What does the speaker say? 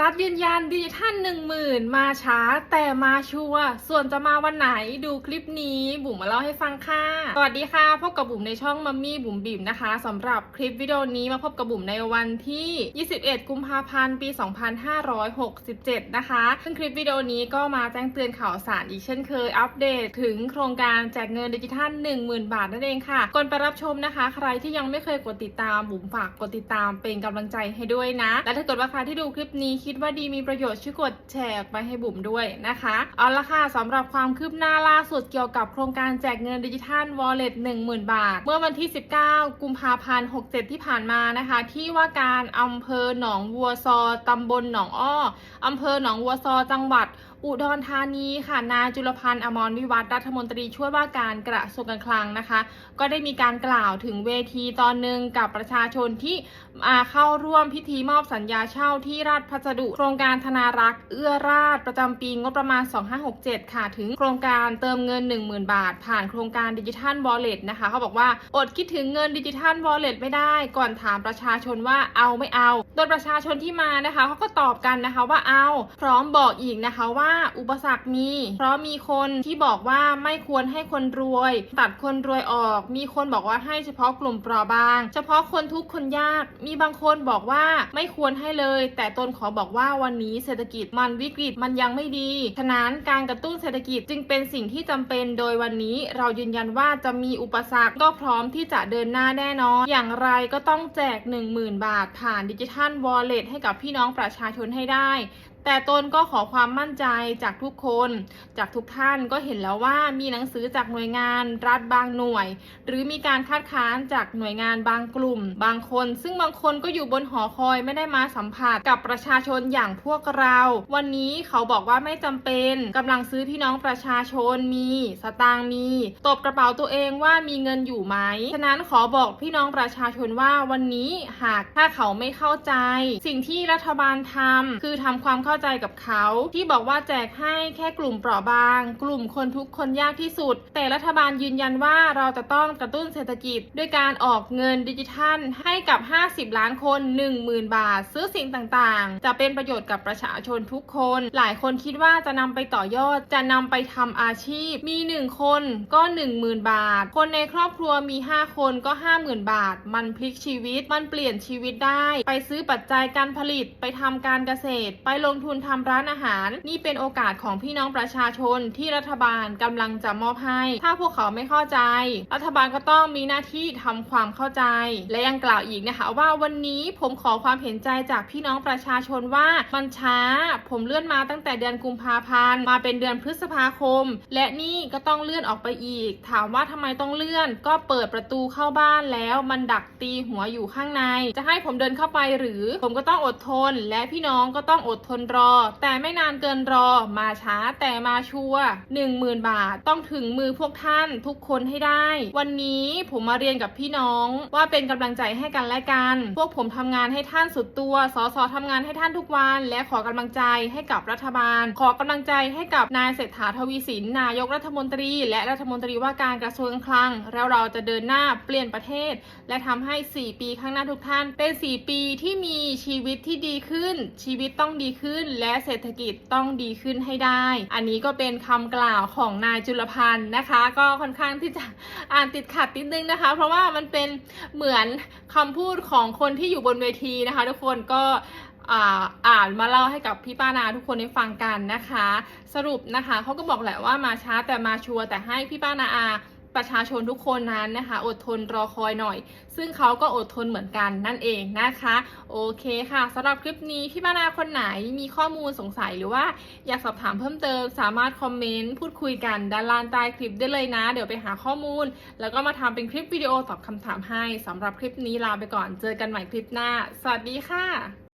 รัฐยืนยันดิจิทัลหนึ่งหมื่นมาช้าแต่มาชัวร์ส่วนจะมาวันไหนดูคลิปนี้บุ๋มมาเล่าให้ฟังค่ะ สวัสดีค่ะ พบกับบุ๋มในช่องมัมมี่บุ๋มบิ่มนะคะสำหรับคลิปวิดีโอนี้มาพบกับบุ๋มในวันที่ 21 กุมภาพันธ์ปี 2567 นะคะซึ่งคลิปวิดีโอนี้ก็มาแจ้งเตือนข่าวสารอีกเช่นเคยอัปเดตถึงโครงการแจกเงินดิจิทัล 10,000 บาทนั่นเองค่ะก่อนไปรับชมนะคะ ใครที่ยังไม่เคยกดติดตามบุ๋มฝากกดติดตามเป็นกำลังใจให้ด้วยนะ และถ้าเกิดว่าใครที่ดูคลิปนี้คิิดว่าดีมีประโยชน์ช่วยกดแชร์ออกไปให้บุ๋มด้วยนะคะ เอาละค่ะสำหรับความคืบหน้าล่าสุดเกี่ยวกับโครงการแจกเงินดิจิทัล Wallet 10,000 บาท เมื่อวันที่ 19 กุมภาพันธ์ 67 ที่ผ่านมานะคะ ที่ว่าการอำเภอหนองวัวซอตำบลหนองอ้ออำเภอหนองวัวซอจังหวัด อุดรธานีค่ะนายจุลพันธ์อมรวิวัฒนรัฐมนตรีช่วยว่าการกระทรวงการคลังนะคะ ก็ได้มีการกล่าวถึงเวทีตอนหนึ่งกับประชาชนที่มาเข้าร่วมพิธีมอบสัญญาเช่าที่ราชพัสดุ โครงการธนารักษ์เอื้อราชประจำปีงบประมาณ 2567 ค่ะ ถึงโครงการเติมเงิน 10,000 บาท ผ่านโครงการดิจิทัลวอลเล็ตนะคะเขาบอกว่าอดคิดถึงเงินดิจิทัลวอลเล็ตไม่ได้ ก่อนถามประชาชนว่าเอาไม่เอาโดยประชาชนที่มานะคะเขาก็ตอบกันนะคะว่าเอาพร้อมบอกอีกนะคะว่าอุปสรรคมี เพราะมีคนที่บอกว่าไม่ควรให้คนรวย ตัดคนรวยออก มีคนบอกว่าให้เฉพาะกลุ่มเปราะบาง เฉพาะคนทุกข์คนยาก มีบางคนบอกว่าไม่ควรให้เลย แต่ตนขอบอกว่าวันนี้เศรษฐกิจมันวิกฤตมันยังไม่ดี ฉะนั้นการกระตุ้นเศรษฐกิจจึงเป็นสิ่งที่จำเป็นโดยวันนี้เรายืนยันว่าจะมีอุปสรรคก็พร้อมที่จะเดินหน้าแน่นอนอย่างไรก็ต้องแจก 10,000 บาทผ่านดิจิทัลวอลเล็ตให้กับพี่น้องประชาชนให้ได้ แต่ตนก็ขอความมั่นใจจากทุกคน จากทุกท่านก็เห็นแล้วว่ามีหนังสือจากหน่วยงาน รัฐบางหน่วย หรือมีการคัดค้านจากหน่วยงานบางกลุ่ม บางคน ซึ่งบางคนก็อยู่บนหอคอยไม่ได้มาสัมผัสกับประชาชนอย่างพวกเรา วันนี้เขาบอกว่าไม่จำเป็นกำลังซื้อพี่น้องประชาชนมี สตางค์มีตบกระเป๋าตัวเองว่ามีเงินอยู่ไหมฉะนั้นขอบอกพี่น้องประชาชนว่าวันนี้หากถ้าเขาไม่เข้าใจ สิ่งที่รัฐบาลทำคือทำความเข้าข้าใจกับเขา ที่บอกว่าแจกให้แค่กลุ่มเปราะบาง กลุ่มคนทุกคนยากที่สุด แต่รัฐบาลยืนยันว่าเราจะต้องกระตุ้นเศรษฐกิจ ด้วยการออกเงินดิจิทัล ให้กับ 50 ล้านคน 10,000 บาท ซื้อสิ่งต่างๆ จะเป็นประโยชน์กับประชาชนทุกคน หลายคนคิดว่าจะนำไปต่อยอด จะนำไปทำอาชีพ มี 1 คนก็ 10,000 บาท คนในครอบครัวมี 5 คนก็ 50,000 บาท มันพลิกชีวิต มันเปลี่ยนชีวิตได้ ไปซื้อปัจจัยการผลิต ไปทำการเกษตร ไปลงทุนทำร้านอาหาร นี่เป็นโอกาสของพี่น้องประชาชนที่รัฐบาลกำลังจะมอบให้ ถ้าพวกเขาไม่เข้าใจ รัฐบาลก็ต้องมีหน้าที่ทำความเข้าใจ และยังกล่าวอีกนะคะว่าวันนี้ผมขอความเห็นใจจากพี่น้องประชาชนว่ามันช้า ผมเลื่อนมาตั้งแต่เดือนกุมภาพันธ์มาเป็นเดือนพฤษภาคม และนี่ก็ต้องเลื่อนออกไปอีก ถามว่าทำไมต้องเลื่อน ก็เปิดประตูเข้าบ้านแล้วมันดักตีหัวอยู่ข้างใน จะให้ผมเดินเข้าไปหรือ ผมก็ต้องอดทน และพี่น้องก็ต้องอดทนรอ แต่ไม่นานเกินรอ มาช้าแต่มาชัวหนึ่งหมื่นบาทต้องถึงมือพวกท่านทุกคนให้ได้ วันนี้ผมมาเรียนกับพี่น้องว่าเป็นกำลังใจให้กันและกัน พวกผมทำงานให้ท่านสุดตัวสสทำงานให้ท่านทุกวัน และขอกำลังใจให้กับรัฐบาล ขอกำลังใจให้กับนายเศรษฐาทวีสินนายกรัฐมนตรี และรัฐมนตรีว่าการกระทรวงคลัง แล้วเราจะเดินหน้าเปลี่ยนประเทศ และทำให้ 4 ปีข้างหน้าทุกท่าน เป็น 4 ปีที่มีชีวิตที่ดีขึ้น ชีวิตต้องดีขึ้นและเศรษฐกิจต้องดีขึ้นให้ได้ อันนี้ก็เป็นคำกล่าวของนายจุลพันธ์นะคะ ก็ค่อนข้างที่จะอ่านติดขัดนิดนึงนะคะ เพราะว่ามันเป็นเหมือนคำพูดของคนที่อยู่บนเวทีนะคะ ทุกคนก็อ่าอ่านมาเล่าให้กับพี่ป้านาทุกคนได้ฟังกันนะคะ สรุปนะคะเขาก็บอกแหละว่ามาช้าแต่มาชัวร์แต่ให้พี่ป้านาอา ประชาชนทุกคนนั้นนะคะ อดทนรอคอยหน่อย ซึ่งเขาก็อดทนเหมือนกันนั่นเองนะคะ โอเคค่ะสำหรับคลิปนี้พี่ป้านาคนไหนมีข้อมูลสงสัยหรือว่าอยากสอบถามเพิ่มเติม สามารถคอมเมนต์พูดคุยกันด้านล่างใต้คลิปได้เลยนะ เดี๋ยวไปหาข้อมูล แล้วก็มาทำเป็นคลิปวิดีโอตอบคำถามให้สำหรับคลิปนี้ลาไปก่อนเจอกันใหม่คลิปหน้า สวัสดีค่ะ